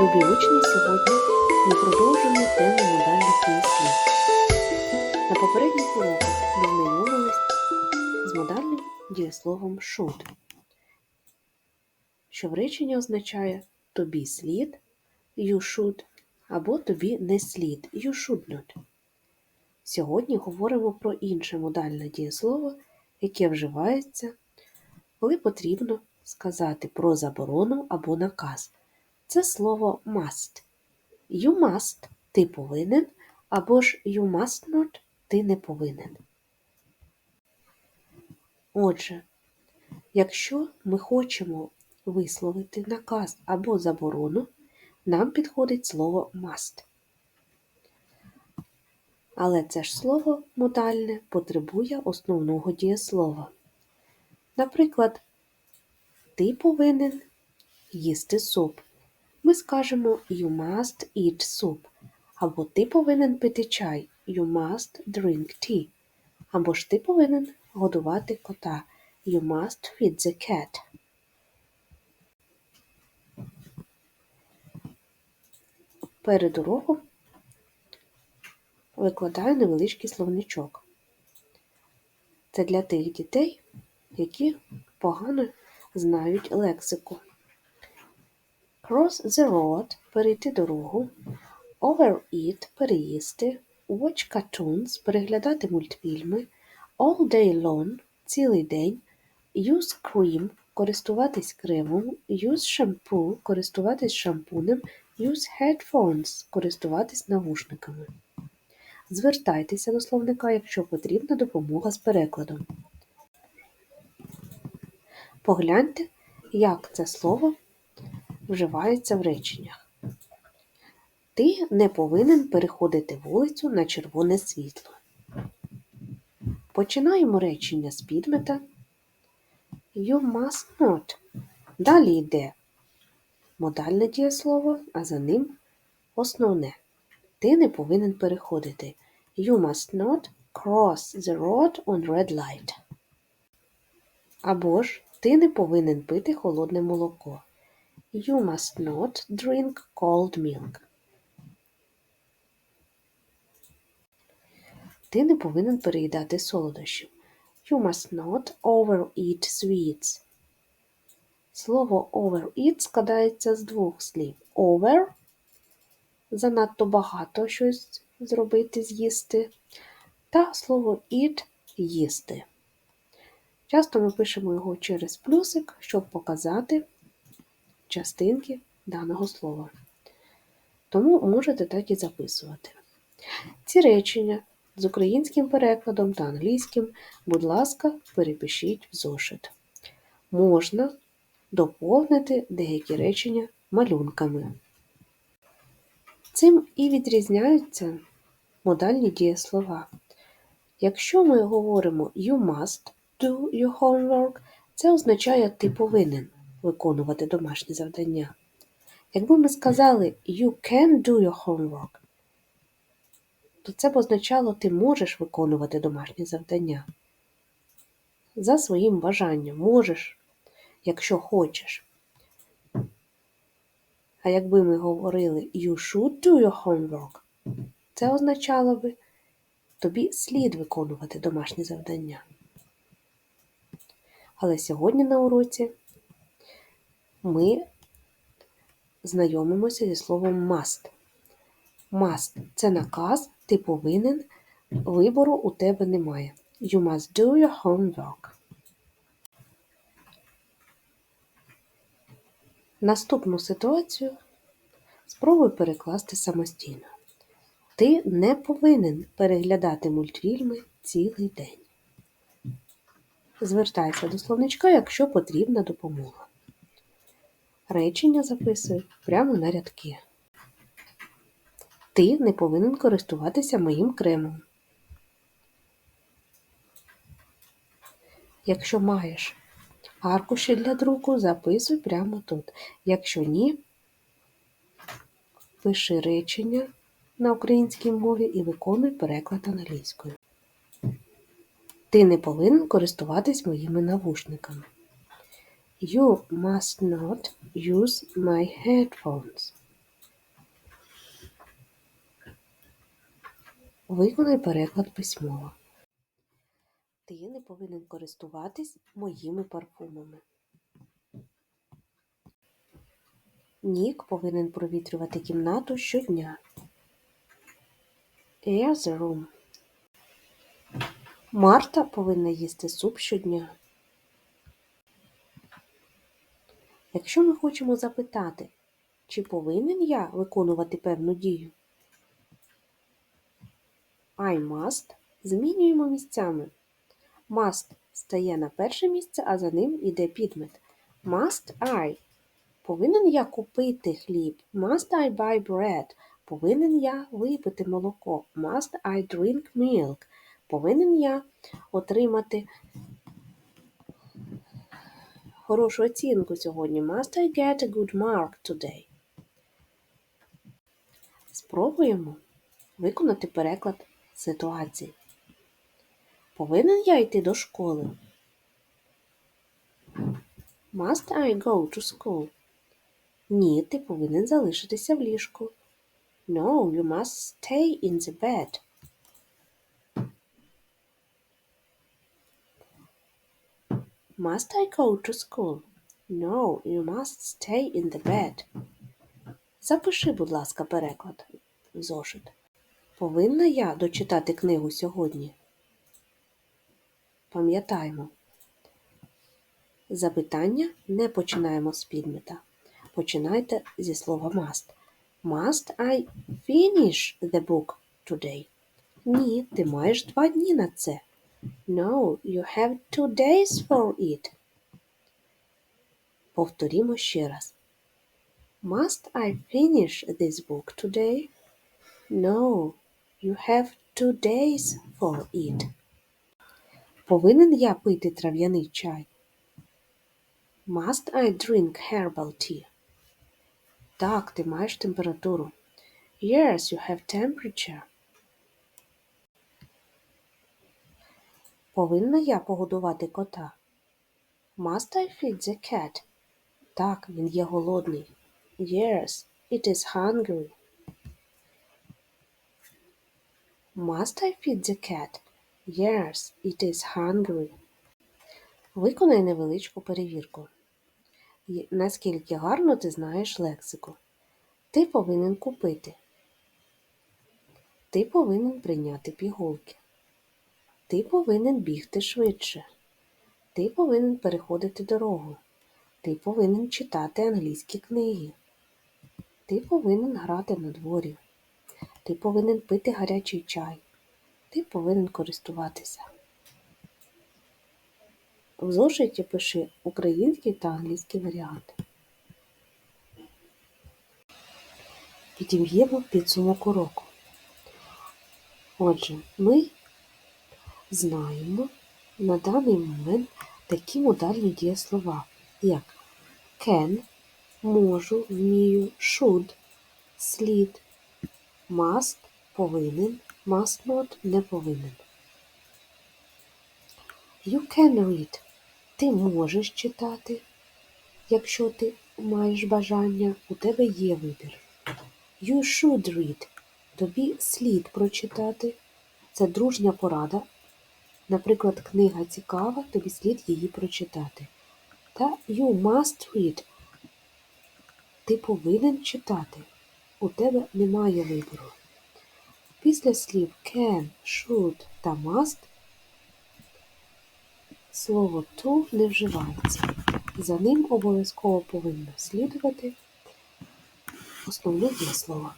Любі учні, сьогодні ми продовжуємо тему модальних дієслів. На попередніх уроках ми знайомились з модальним дієсловом should, що в реченні означає тобі слід you should або тобі не слід you should not. Сьогодні говоримо про інше модальне дієслово, яке вживається, коли потрібно сказати про заборону або наказ. Це слово must. You must ти повинен, або ж you must not ти не повинен. Отже, якщо ми хочемо висловити наказ або заборону, нам підходить слово must. Але це ж слово модальне потребує основного дієслова. Наприклад, ти повинен їсти суп. Ми скажемо You must eat soup. Або ти повинен пити чай. You must drink tea. Або ж ти повинен годувати кота. You must feed the cat. Перед уроком викладаю невеличкий словничок. Це для тих дітей, які погано знають лексику. Cross the road перейти дорогу. Overeat переїсти. Watch cartoons переглядати мультфільми. All day long цілий день. Use cream користуватись кремом. Use shampoo користуватись шампунем. Use headphones користуватись навушниками. Звертайтеся до словника, якщо потрібна допомога з перекладом. Погляньте, як це слово вживається в реченнях. Ти не повинен переходити вулицю на червоне світло. Починаємо речення з підмета. You must not. Далі йде модальне дієслово, а за ним основне. Ти не повинен переходити. You must not cross the road on red light. Або ж ти не повинен пити холодне молоко. You must not drink cold milk. Ти не повинен переїдати солодощів. You must not overeat sweets. Слово overeat складається з двох слів. Over занадто багато щось зробити, з'їсти, та слово eat їсти. Часто ми пишемо його через плюсик, щоб показати частинки даного слова. Тому можете так і записувати. Ці речення з українським перекладом та англійським, будь ласка, перепишіть в зошит. Можна доповнити деякі речення малюнками. Цим і відрізняються модальні дієслова. Якщо ми говоримо you must do your homework, це означає ти повинен виконувати домашнє завдання. Якби ми сказали You can do your homework, то це б означало ти можеш виконувати домашнє завдання. За своїм бажанням можеш, якщо хочеш. А якби ми говорили You should do your homework, це означало би тобі слід виконувати домашнє завдання. Але сьогодні на уроці ми знайомимося зі словом must. Must це наказ, ти повинен, вибору у тебе немає. You must do your homework. Наступну ситуацію спробуй перекласти самостійно. Ти не повинен переглядати мультфільми цілий день. Звертайся до словничка, якщо потрібна допомога. Речення записуй прямо на рядки. Ти не повинен користуватися моїм кремом. Якщо маєш аркуші для друку, записуй прямо тут. Якщо ні, пиши речення на українській мові і виконуй переклад англійською. Ти не повинен користуватись моїми навушниками. You must not use my headphones. Виконай переклад письмово. Ти не повинен користуватись моїми парфумами. Нік повинен провітрювати кімнату щодня. Air the room. Марта повинна їсти суп щодня. Якщо ми хочемо запитати, чи повинен я виконувати певну дію, I must змінюємо місцями. Must стає на перше місце, а за ним іде підмет. Must I. Повинен я купити хліб. Must I buy bread. Повинен я випити молоко. Must I drink milk. Повинен я отримати хорошу оцінку сьогодні. Must I get a good mark today? Спробуємо виконати переклад ситуації. Повинен я йти до школи? Must I go to school? Ні, ти повинен залишитися в ліжку. No, you must stay in the bed. Must I go to school? No, you must stay in the bed. Запиши, будь ласка, переклад зошит. Повинна я дочитати книгу сьогодні? Пам'ятаємо. Запитання не починаємо з підмета. Починайте зі слова must. Must I finish the book today? Ні, ти маєш два дні на це. No, you have two days for it. Повторімо ще раз. Must I finish this book today? No, you have two days for it. Повинен я пити трав'яний чай? Must I drink herbal tea? Так, ти маєш температуру. Yes, you have temperature. Повинна я погодувати кота? Must I feed the cat? Так, він є голодний. Yes, it is hungry. Must I feed the cat? Yes, it is hungry. Виконай невеличку перевірку. Наскільки гарно ти знаєш лексику. Ти повинен купити. Ти повинен прийняти пігулки. Ти повинен бігти швидше. Ти повинен переходити дорогу. Ти повинен читати англійські книги. Ти повинен грати на дворі. Ти повинен пити гарячий чай. Ти повинен користуватися. В зошиті пиши український та англійський варіанти. Підіб'ємо підсумок уроку. Отже, ми знаємо на даний момент такі модальні дієслова, як can, можу, вмію, should, слід, must, повинен, must not, не повинен. You can read. Ти можеш читати, якщо ти маєш бажання, у тебе є вибір. You should read. Тобі слід прочитати. Це дружня порада. Наприклад, книга цікава, тобі слід її прочитати. Та you must read. Ти повинен читати. У тебе немає вибору. Після слів can, should та must слово to не вживається. За ним обов'язково повинно слідувати основне дієслово.